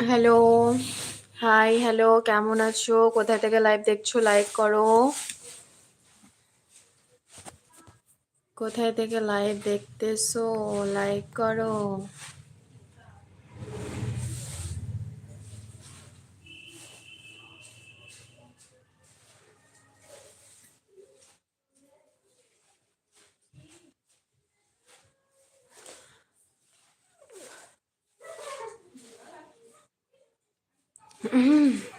Hello, high, hello, কেমন আছো? কোথায় থেকে লাইভ দেখছ? লাইক করো। কোথায় থেকে লাইভ দেখতেছো? লাইক করো। Mm-hmm.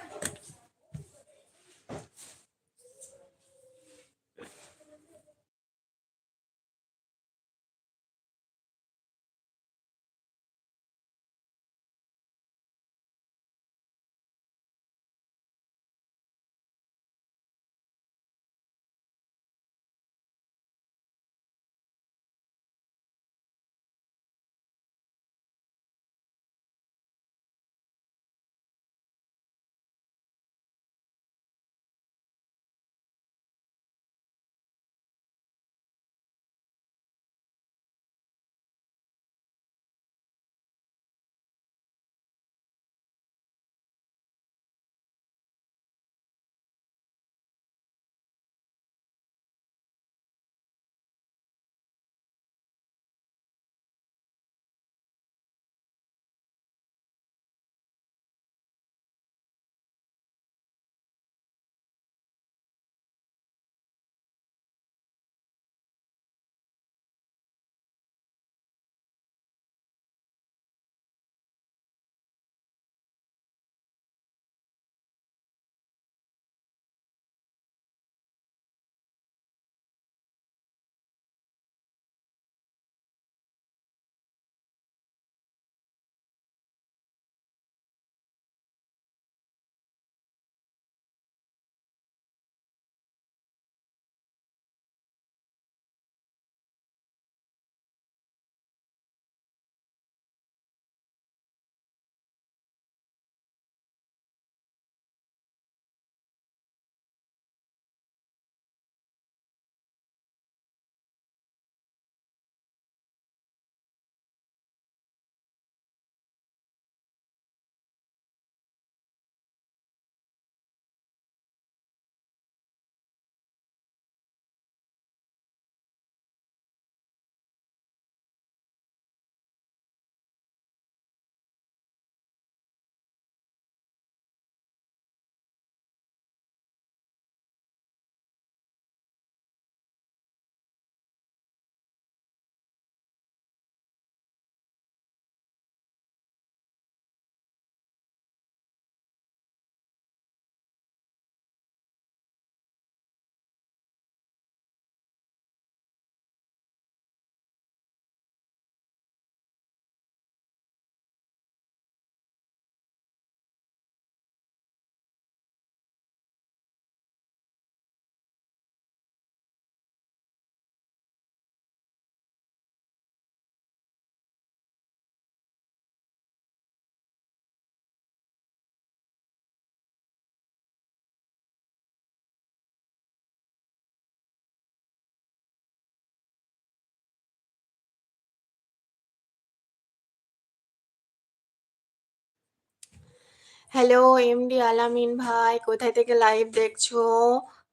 হ্যালো, এমডি আলামিন ভাই, কোথায় থেকে লাইভ দেখছ?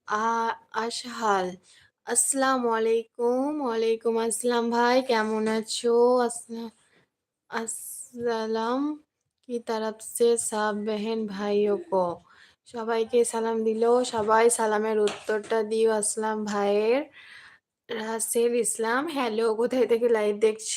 আ, আশহাল আসসালামু আলাইকুম ওয়ালাইকুম আসসালাম ভাই, কেমন আছো? আসসালাম, কি তরফ সে সব বহন ভাইও কো? সবাইকে সালাম দিল, সবাই সালামের উত্তরটা দিও আসলাম ভাইয়ের, রাসেল ইসলাম, হ্যালো, কোথায় থেকে লাইভ দেখছ?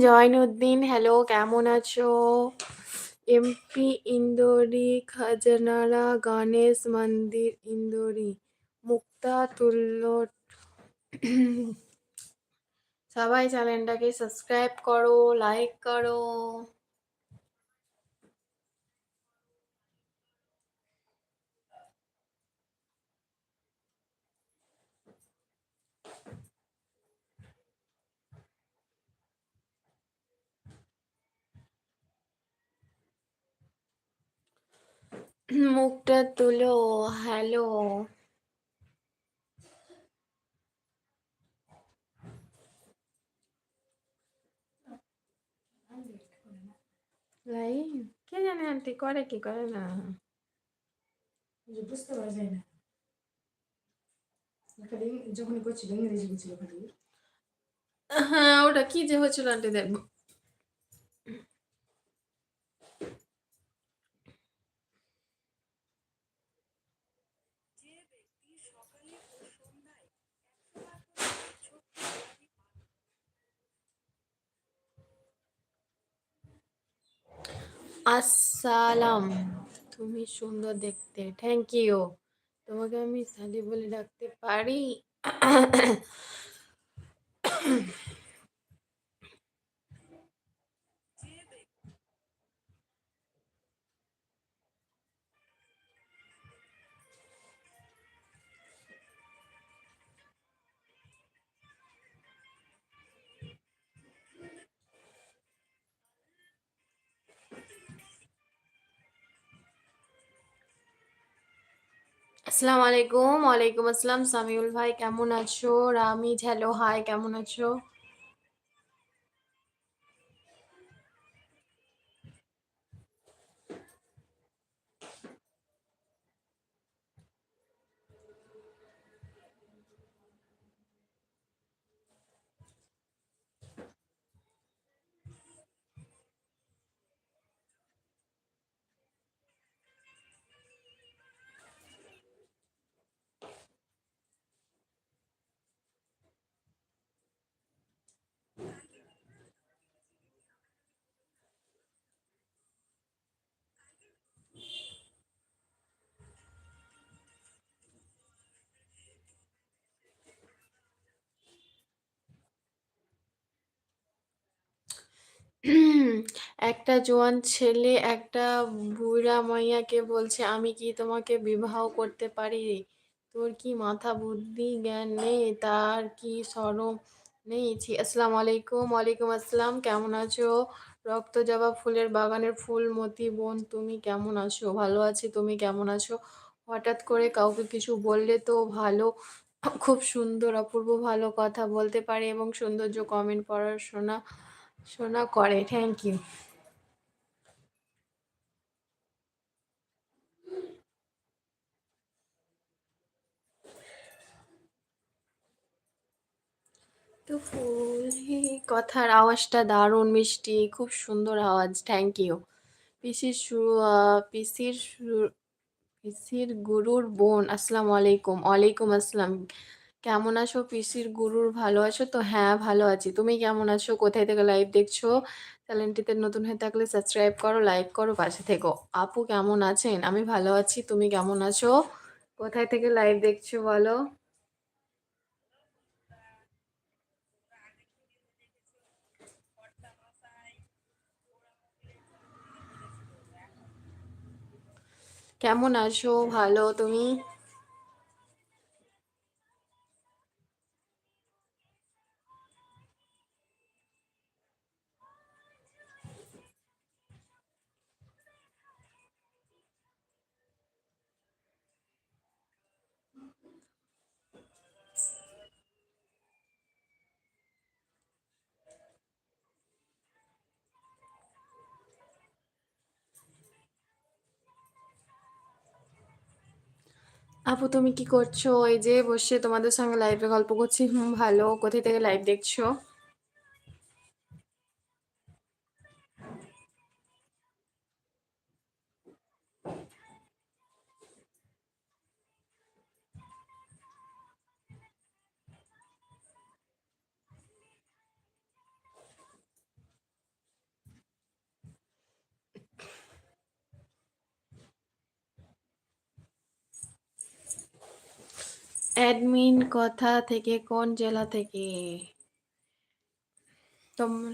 জয়নুদ্দিন হ্যালো কেমন আছো? এমপি ইন্দোরি, খাজনারা, গণেশ মন্দির ইন্দোরি, মুক্তা তুল্য। সবাই চ্যানেলটাকে সাবস্ক্রাইব করো লাইক করো। মুখটা তুলো হ্যালো লাইভ কে জানে আন্টি করে কি করে না? বুঝতে পারা যায় না। যখন করছিল ইংরেজি বলছিল খালি হ্যাঁ ওটা কি যে হচ্ছিল আন্টি দেখব। আসসালাম। তুমি সুন্দর দেখতে। থ্যাংক ইউ তোমাকে আমি সালি বলে ডাকতে পারি? আসসালামু আলাইকুম। ওয়ালাইকুম আসসালাম সামিউল ভাই কেমন আছো? রামিজ হ্যালো হাই কেমন আছো? একটা জোয়ান ছেলে, একটা বুড়া মাইয়াকে বলছে, আমি কি তোমাকে বিবাহ করতে পারি? তোর কি মাথা বুদ্ধি জ্ঞান নেই? তার কি সরম নেই? আসসালামু আলাইকুম, ওয়ালাইকুম আসসালাম, কেমন আছো? রক্ত জবা ফুলের বাগানের ফুল, মতি বোন, তুমি কেমন আছো? ভালো আছি, তুমি কেমন আছো? হঠাৎ করে কাউকে কিছু বললে তো ভালো, খুব সুন্দর, অপূর্ব ভালো কথা বলতে পারে এবং সৌন্দর্য কমেন্ট পড়াশোনা শোনা করে থ্যাংক ইউ তো ফুল কথার আওয়াজটা দারুণ মিষ্টি, খুব সুন্দর আওয়াজ থ্যাংক ইউ পিসির পিসির পিসির গুরুর বোন, আসসালামু আলাইকুম, ওয়ালাইকুম আসসালাম। কেমন আছো? পিসির গুরুর ভালো আছো? তো হ্যাঁ ভালো আছি। তুমি কেমন আছো? কোথায় থেকে লাইভ দেখছ? চ্যানেলটিতে নতুন হয়ে থাকলে সাবস্ক্রাইব করো লাইক করো, পাশে থেকো। আপু কেমন আছেন? আমি ভালো আছি, তুমি কেমন আছো? কোথায় থেকে লাইভ দেখছ বলো? কেমন আছো? ভালো, তুমি? আপু, তুমি কি করছ? এই যে বসে তোমাদের সঙ্গে লাইভে গল্প করছি। হুম, ভালো। কোথায় থেকে লাইভ দেখছ? অ্যাডমিন কথা থেকে, কোন জেলা থেকে? তোমরা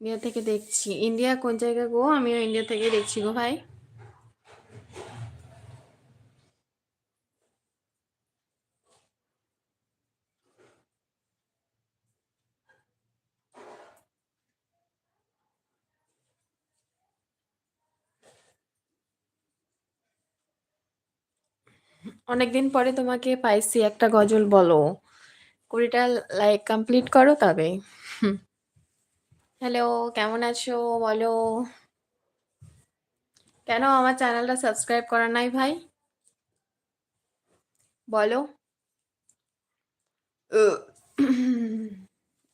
ইন্ডিয়া থেকে দেখছি। ইন্ডিয়া কোন জায়গা গো? আমিও ইন্ডিয়া থেকে দেখছি গো, ভাই। অনেকদিন পরে তোমাকে পাইছি একটা গজল বলো। কুড়িটা লাইক কমপ্লিট করো তবে। হ্যালো কেমন আছো? বলো। কেন আমার চ্যানেলটা সাবস্ক্রাইব করা নাই ভাই? বলো।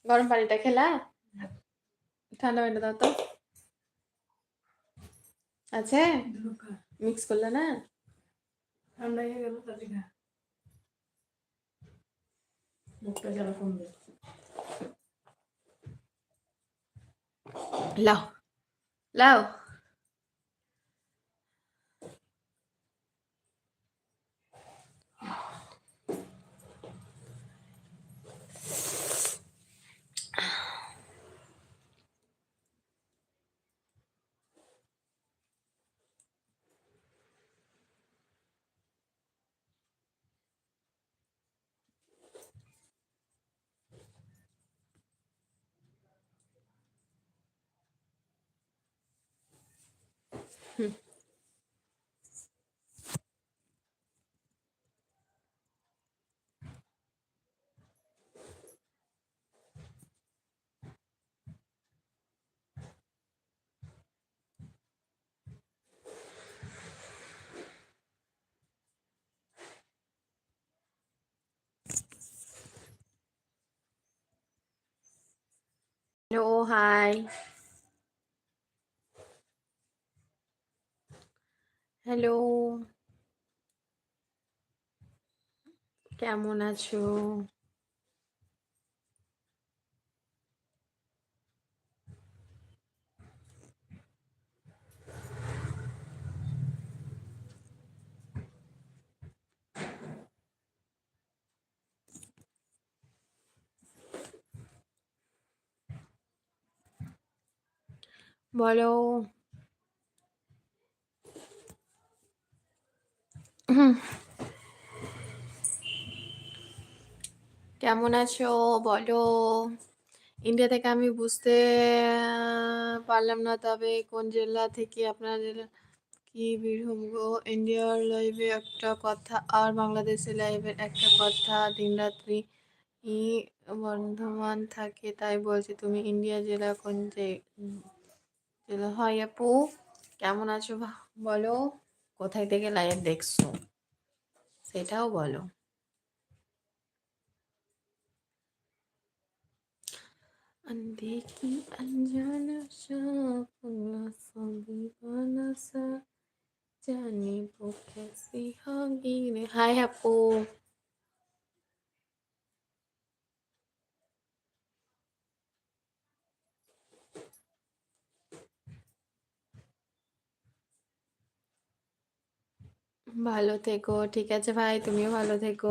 গরম পানিটা খেলা? ঠান্ডা পানিটা দাও তো। আছে? মিক্স করলে না? ঠান্ডা হয়ে গেল তাতে খা মুখটা জ্বালা কমবে লাও লাও হ্যালো হাই হ্যালো কেমন আছো? বলো। কেমন আছো? বলো। ইন্ডিয়া থেকে আমি বুঝতে পারলাম না, তবে কোন জেলা থেকে আপনার জেলা কি বীরভূম গো? ইন্ডিয়ার লাইভে একটা কথা, আর বাংলাদেশের লাইভের একটা কথা। দিনরাত্রি ই বর্ধমান থাকে, তাই বলছি, তুমি ইন্ডিয়া জেলা কোন হয় আপু কেমন আছো ভা- বলো কোথায় থেকে লাইভ দেখছো সেটাও বলো अनदेखी अनजाना सा पगला सा दीवाना सा জানি वो कैसी होगी রে হাই আপু ভালো থেকো ঠিক আছে ভাই তুমিও ভালো থেকো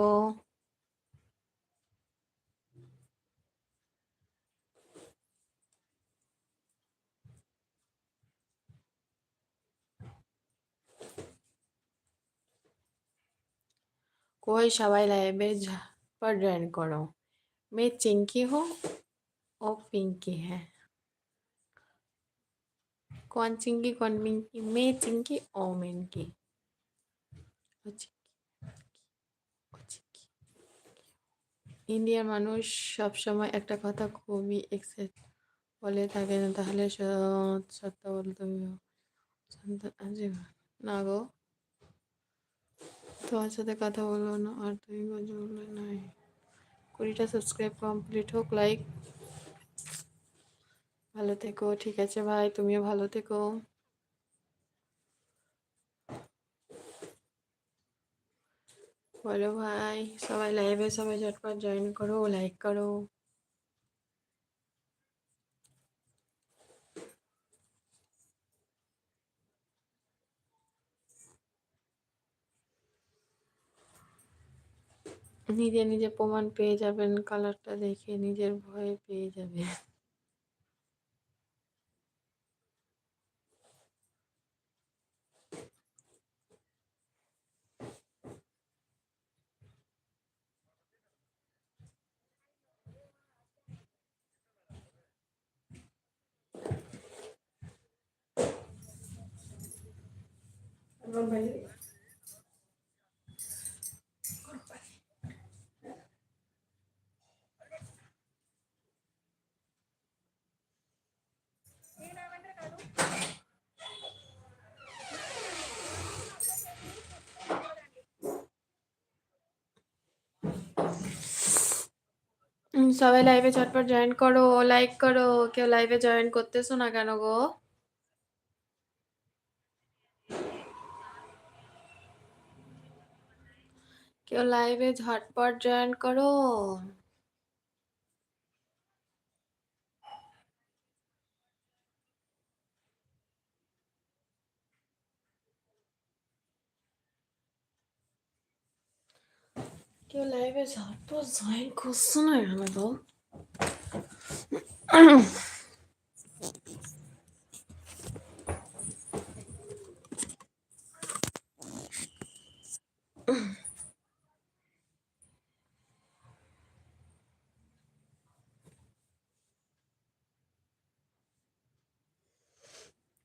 कोई सवाई लाइव पर ज्वाइन करो मैं चिंकी हूँ और पिंकी है कौन चिंकी कौन पिंकी मैं चिंकी और मिंकी ও চিঙ্কি, ও চিঙ্কি। ইন্ডিয়ার মানুষ সবসময় একটা কথা খুবই এক্সাইট বলে থাকে না, তাহলে সত্য বলতে। না গো। তোমার সাথে কথা বলব না, আর তুমি কথা বললে নাই। কুড়িটা সাবস্ক্রাইব কমপ্লিট হোক লাইক ভালো থেকো, ঠিক আছে ভাই, তুমিও ভালো থেকো। বলো ভাই, সবাই লাইভে সবাই ঝটপট জয়েন করো লাইক করো। নিজে নিজে প্রমাণ পেয়ে যাবেন কালারটা দেখে নিজের ভয়ে পেয়ে যাবে সবাই লাইভে ঝটপট জয়েন করো লাইক করো কেউ লাইভে জয়েন করতেছো না কেন গো কেউ লাইভে ঝটপট জয়েন করো কেউ লাইভে ঝটপট জয়েন করছ না কেন গো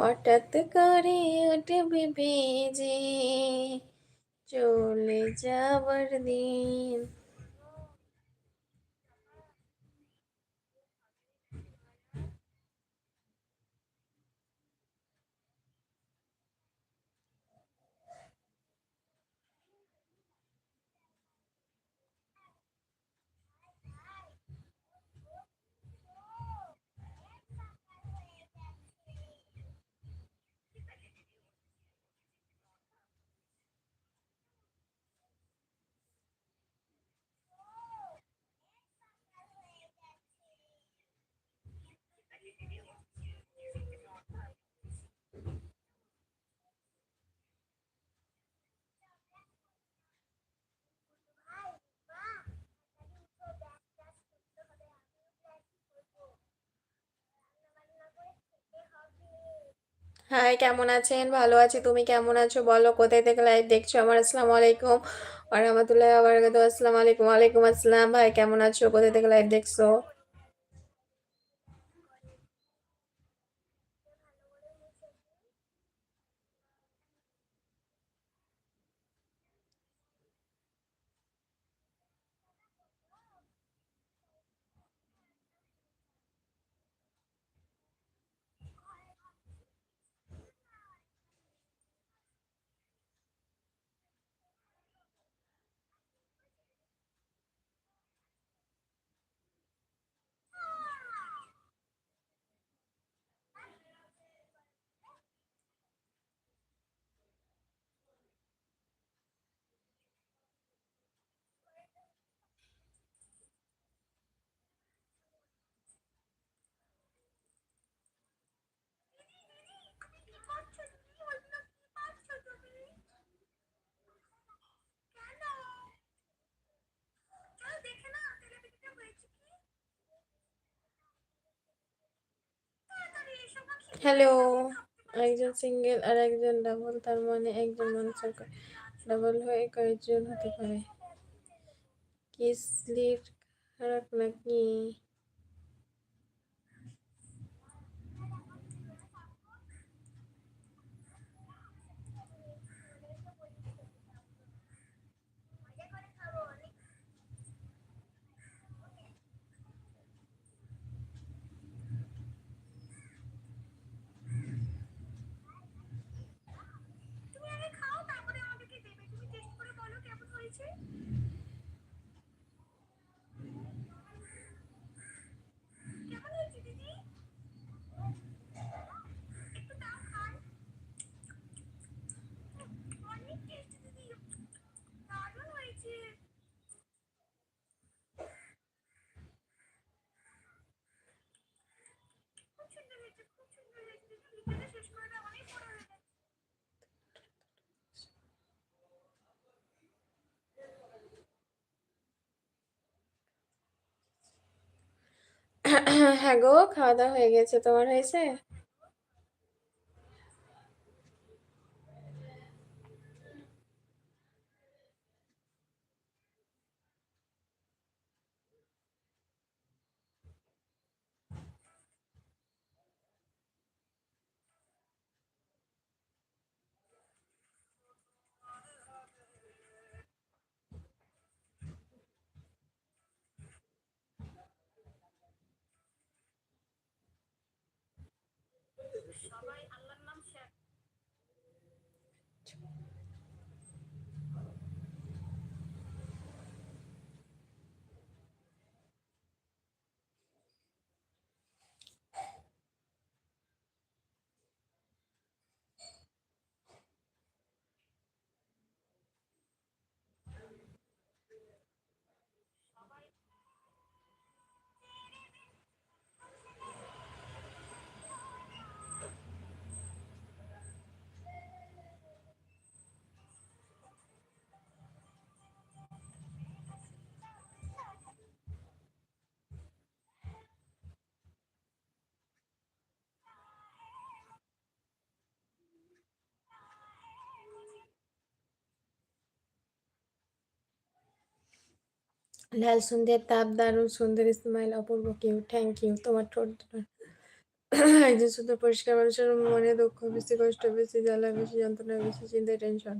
হঠাৎ করে উঠবে ভেজে চলে যাবার দিন। হাই কেমন আছেন? ভালো আছি। তুমি কেমন আছো? বলো, কোথায় থেকে লাইভ দেখছ? আমার আসসালামু আলাইকুম। আর রহমতুল্লাহ আবার আসসালামু আলাইকুম। ওয়ালাইকুম আসসালাম। ভাই, কেমন আছো? কোথায় থেকে লাইভ দেখছ? হ্যালো একজন সিঙ্গেল আর একজন ডাবল তার মানে একজন মানুষের ডাবল হয়ে কয়েকজন হতে পারে। কি স্লিপ খারাপ নাকি তুমি আগে খাও তারপরে আমাদেরকে দেবে তুমি টেস্ট করে বলো কেমন খুব সুন্দর হয়েছে খুব সুন্দর হয়েছে। শেষ করে দাও অনেক বড় হয়ে গেছে হ্যাঁ গো খাওয়া দাওয়া হয়ে গেছে তোমার হয়েছে? right along. লাল সন্ধ্যের তাপ, দারুণ সুন্দর স্মাইল অপূর্ব কিউ থ্যাংক ইউ তোমার ঠোঁট একজন সুন্দর পরিষ্কার মানুষের মনে দুঃখ, বেশি কষ্ট, বেশি জ্বালা, বেশি যন্ত্রণা, বেশি চিন্তা টেনশন